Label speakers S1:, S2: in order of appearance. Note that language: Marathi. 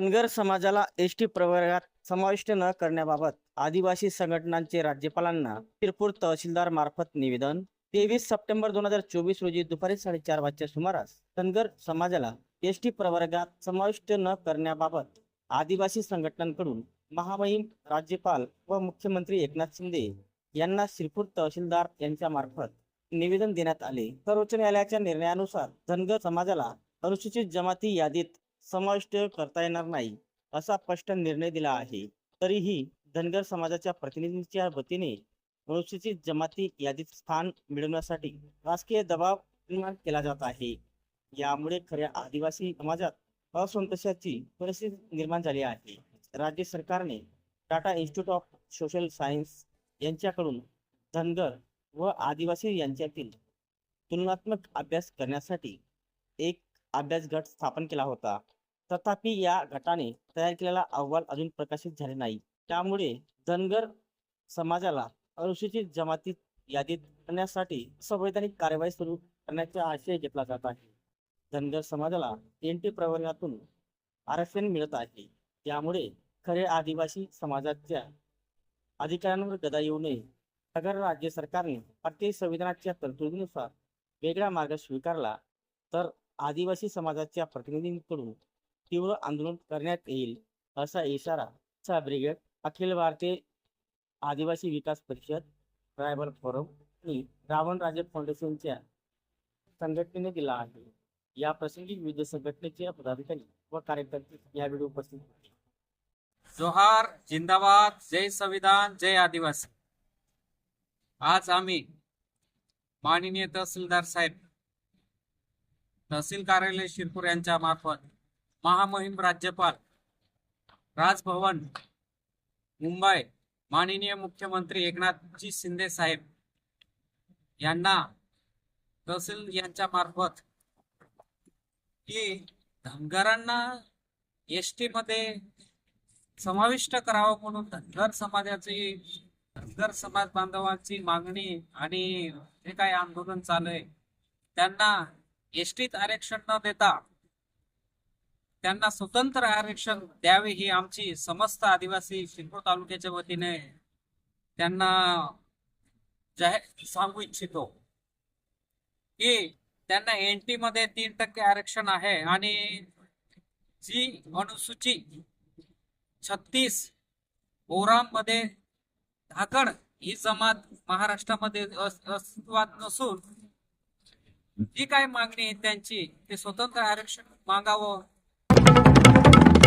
S1: धनगर समाजाला एस टी प्रवर्गात समाविष्ट न करण्याबाबत आदिवासी संघटनांचे राज्यपालांना शिरपूर तहसीलदार मार्फत निवेदन. तेवीस सप्टेंबर दोन हजार चोवीस रोजी दुपारी साडेचार वाजच्या सुमारास धनगर समाजाला एस टी प्रवर्गात समाविष्ट न करण्याबाबत आदिवासी संघटनांकडून महामहिम राज्यपाल व मुख्यमंत्री एकनाथ शिंदे यांना शिरपूर तहसीलदार यांच्या मार्फत निवेदन देण्यात आले. सर्वोच्च न्यायालयाच्या निर्णयानुसार धनगर समाजाला अनुसूचित जमाती यादीत समाविष्ट करता येणार नाही असा स्पष्ट निर्णय दिला आहे. तरीही धनगर समाजाच्या प्रतिनिधींच्या वतीने अनुसूचित जमाती यादीत स्थान मिळवण्यासाठी राजकीय दबाव निर्माण केला जात आहे. यामुळे खऱ्या आदिवासी समाजात असंतोषाची परिस्थिती निर्माण झाली आहे. राज्य सरकारने Tata Institute of Social Science यांच्याकडून धनगर व आदिवासी यांच्यातील तुलनात्मक अभ्यास करण्यासाठी एक अभ्यास गट स्थापन केला होता. तथापि या गटाने तयार केलेला अहवाल अजून प्रकाशित झाले नाही. त्यामुळे धनगर समाजाला अनुसूचित जमातीत यादीत करण्यासाठी संवैधानिक कार्यवाही सुरू करण्याचा आशय घेतला जात आहे. धनगर समाजाला एन टी प्रवर्गातून आरक्षण मिळत आहे. त्यामुळे खरे आदिवासी समाजाच्या अधिकारांवर गदा येऊ नये. अगर राज्य सरकारने भारतीय संविधानाच्या तरतुदीनुसार वेगळा मार्ग स्वीकारला तर आदिवासी समाजाच्या प्रतिनिधींकडून तीव्र आंदोलन करण्यात येईल असा इशारा चा ब्रिगेड अखिल भारतीय आदिवासी विकास परिषद ट्रायबल फोरम आणि रावण राजे फाउंडेशनच्या संघटनेने दिला आहे. या प्रसंगी विविध संघटनेचे पदाधिकारी व कार्यकर्ते यावेळी उपस्थित होते.
S2: जोहार जिंदाबाद जय संविधान जय आदिवासी. आज आम्ही माननीय तहसीलदार साहेब तहसील कार्यालय शिरपूर यांच्या मार्फत महामहिम राज्यपाल राजभवन मुंबई माननीय मुख्यमंत्री एकनाथजी शिंदे साहेब यांना तहसील यांच्या मार्फत की धनगरांना एस टी मध्ये समाविष्ट करावं म्हणून धनगर समाजाची धनगर समाज बांधवांची मागणी आणि जे काही आंदोलन चालू आहे त्यांना एसटीत आरक्षण न देता त्यांना स्वतंत्र आरक्षण द्यावे ही आमची समस्त आदिवासी शिरपूर तालुक्याच्या वतीने त्यांना जाहीर सांगू इच्छितो. की त्यांना एन टी मध्ये तीन टक्के आरक्षण आहे आणि जी अनुसूची छत्तीस ओराममध्ये धाकड ही जमात महाराष्ट्रामध्ये अस्तित्वात नसून जी काय मागणी आहे त्यांची ते स्वतंत्र आरक्षण मागावं.